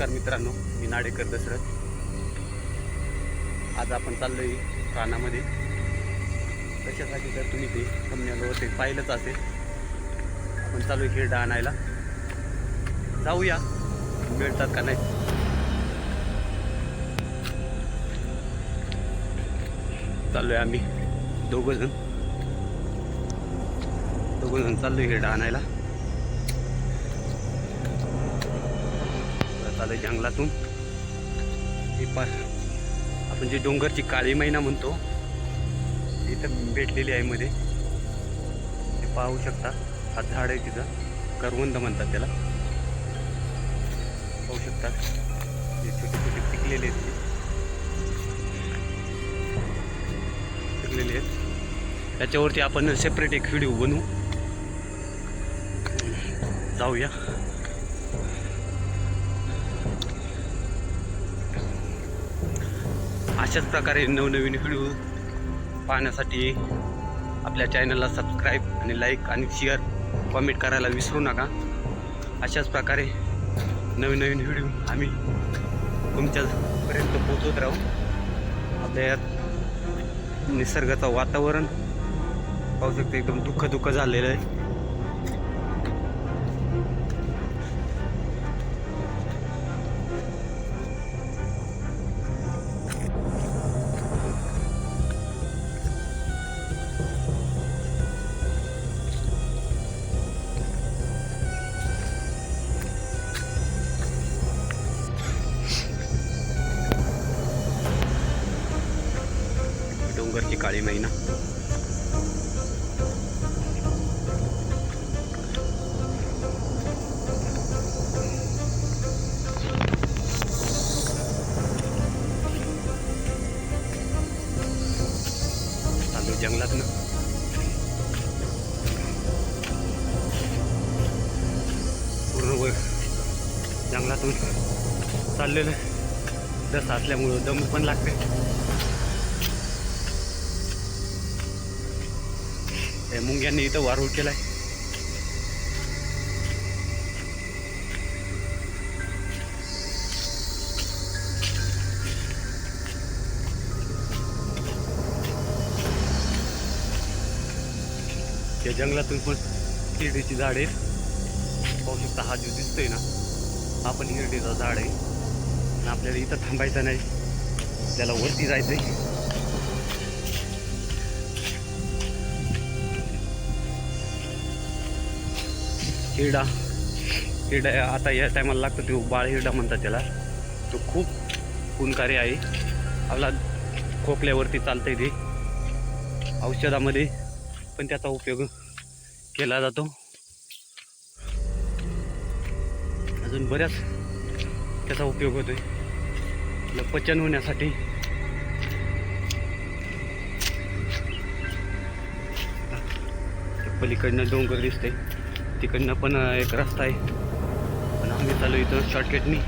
नमस्कार मित्रांनो मी नाडेकर दशरथ. आज आपण चाललोय रानामध्ये. कशासाठी तर तुम्ही ते कमण्यावर ते पाहिलंच असेल. आपण चालू आहे हिरडा आणायला. जाऊया. मिळतात का नाही? चाललो आहे आम्ही दोघंजण. दोघंजण चाललो आहे हिरडा आणायला. आलं जंगलातून. हे पा आपण जी डोंगरची काळी मैना म्हणतो इथं भेटलेली आहे मध्ये. ते पाहू शकता हा झाड आहे तिथं. करवंद म्हणतात त्याला. पाहू शकता हे छोटे छोटे पिकलेले आहेत ते. पिकलेले आहेत. त्याच्यावरती आपण सेपरेट एक व्हिडिओ बनवू. जाऊया. अशाच प्रकारे नवनवीन व्हिडिओ पाहण्यासाठी आपल्या चॅनलला सबस्क्राईब आणि लाईक आणि शेअर कॉमेंट करायला विसरू नका. अशाच प्रकारे नवीन नवीन व्हिडिओ आम्ही तुमच्यापर्यंत पोचवत राहू. आपल्या यात निसर्गाचं वातावरण पाहू शकतो एकदम दुःख दुःख झालेलं आहे. जंगलातून चाललेलं दस असल्यामुळं दम पण लागते त्या मुंग्यांनी इथं वारूळ केलाय. त्या जंगलातून पण हिरडीची झाड आहेत. पाहू शकता हा जो दिसतोय ना आपण हिरडीचं झाड आहे. आणि आपल्याला इथं थांबायचं नाही. त्याला वरती जायचं आहे हिरडा. हिरडा आता या टायमाला लागतो तो बाळ हिरडा म्हणतात त्याला. तो खूप गुणकारी आहे. आपला खोकल्यावरती चालतंय ते. औषधामध्ये पण त्याचा उपयोग केला जातो. अजून बऱ्याच त्याचा उपयोग होतो आहे पचन होण्यासाठी. पलीकडनं डोंगर दिसते तिकडनं पण एक रस्ता आहे. पण आम्ही चालू इथं शॉर्टकटनी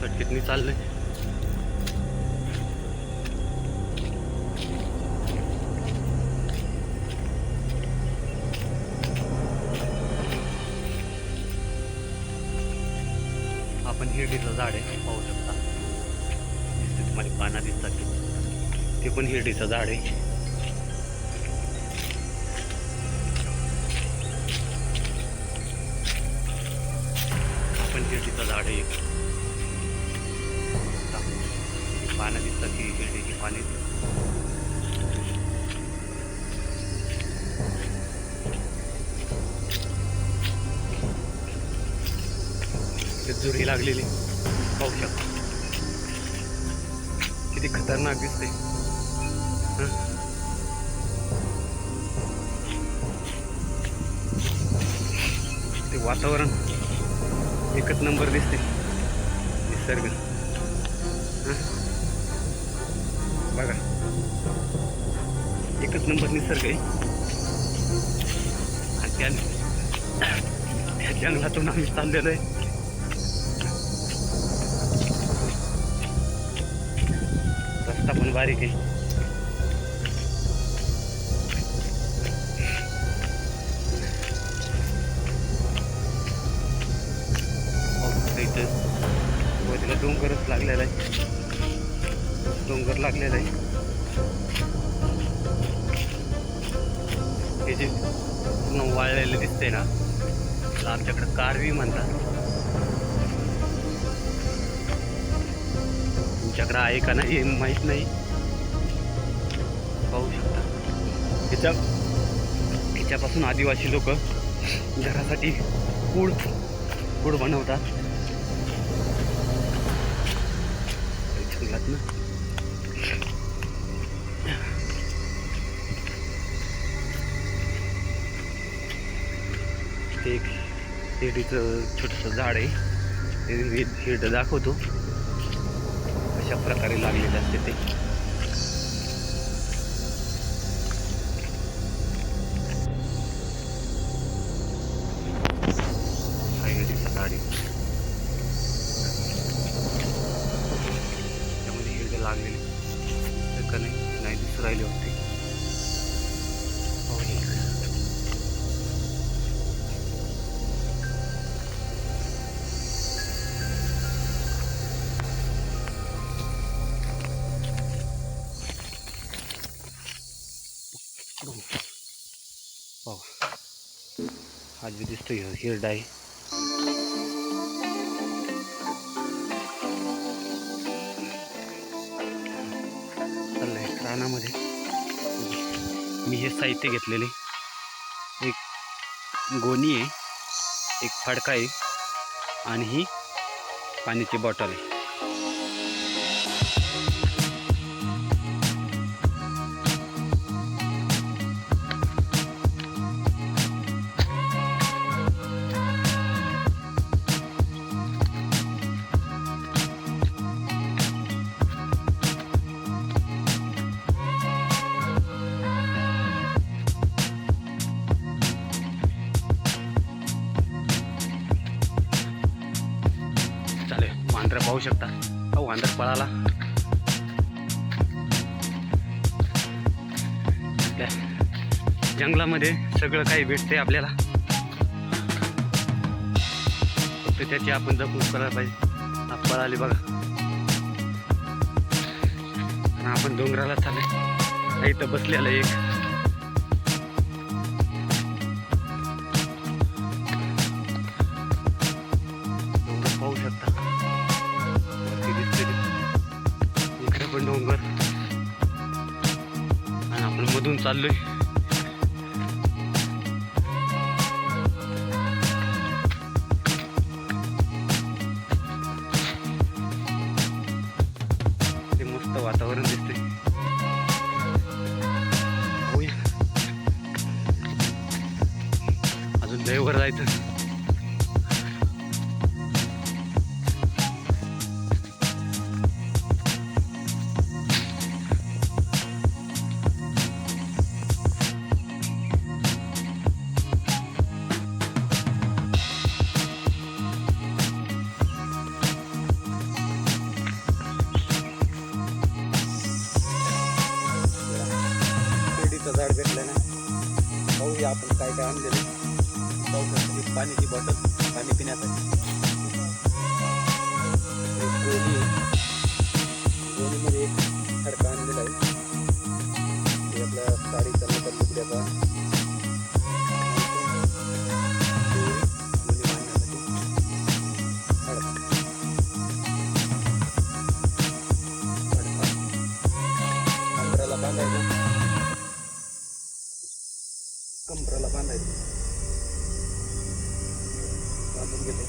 शॉर्टकटनी आहे आपण हिरडीचं झाड आहे पाहू शकता. दिसते तुम्हाला पाना दिसतात ते. ते पण हिरडीचं झाड आहे. आपण हिरडीचं झाड आहे. पानं दिसतात की हिरडीची पाने. ते लागलेली. पाहू शकतो. किती खतरनाक दिसते ते वातावरण. एकच नंबर दिसते निसर्ग. बघा. एकच नंबर निसर्ग आहे. आणि त्या जंगलातून आम्ही चाललेलो आहे. बारीक आहे. पाहू डोंगरच लागलेला आहे. डोंगर लागलेला आहे. हे जे पूर्ण वाळलेलं दिसतंय ना त्याला आमच्याकडे कारवी म्हणतात. तुमच्याकडे आहे का नाही माहीत नाही. पाहू शकता. ह्याच्या ह्याच्यापासून आदिवासी लोक घरासाठी कूड कूड बनवतात. जंगलात ना ते एक हिरडीचं छोटंसं झाड आहे. ते मी हिरडं दाखवतो. अशा प्रकारे लागलेलं असते ते. आज जो दिसतोय ह्यो हिरडा आहे चाललंय रानामध्ये. मी हे साहित्य घेतलेले. एक गोणी आहे एक फडका आहे आणि ही पाण्याची बॉटल आहे. वांदर पाहू शकता. हा वांदर पळाला. जंगलामध्ये सगळं काही भेटते आपल्याला. फक्त त्याची आपण जपून करायला पाहिजे. हा पळाली बघा. आपण डोंगराला चालले हा इथं बसलेला एक. मधून चाललोय. ते मस्त वातावरण दिसते अजून लय वर जायचं. पाहूया आपण काय काय आणलेलं पाण्याची बॉटल पाणी पिण्यासाठी. एक गोणी गोणीमध्ये एक खडका आणलेला आहे. ते आपल्या साडीचा नंतर लुगड्याचा Kembrala pantai. Kampung gitu.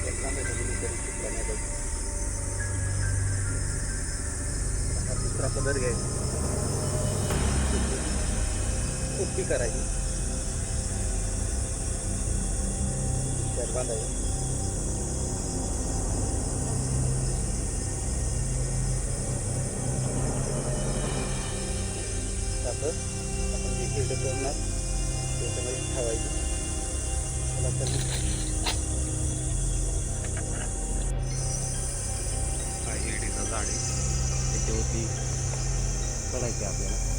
Dan sampai ke sini dari sebelahnya ada. Tapi terasa dari guys. Upi karaji. Dari pantai. त्याचं आपण जे किरडं करणार. त्याच्यामध्ये ठेवायचं. तर हा हिरडीचं झाड आहे त्याच्यावरती चढायचं आपल्याला.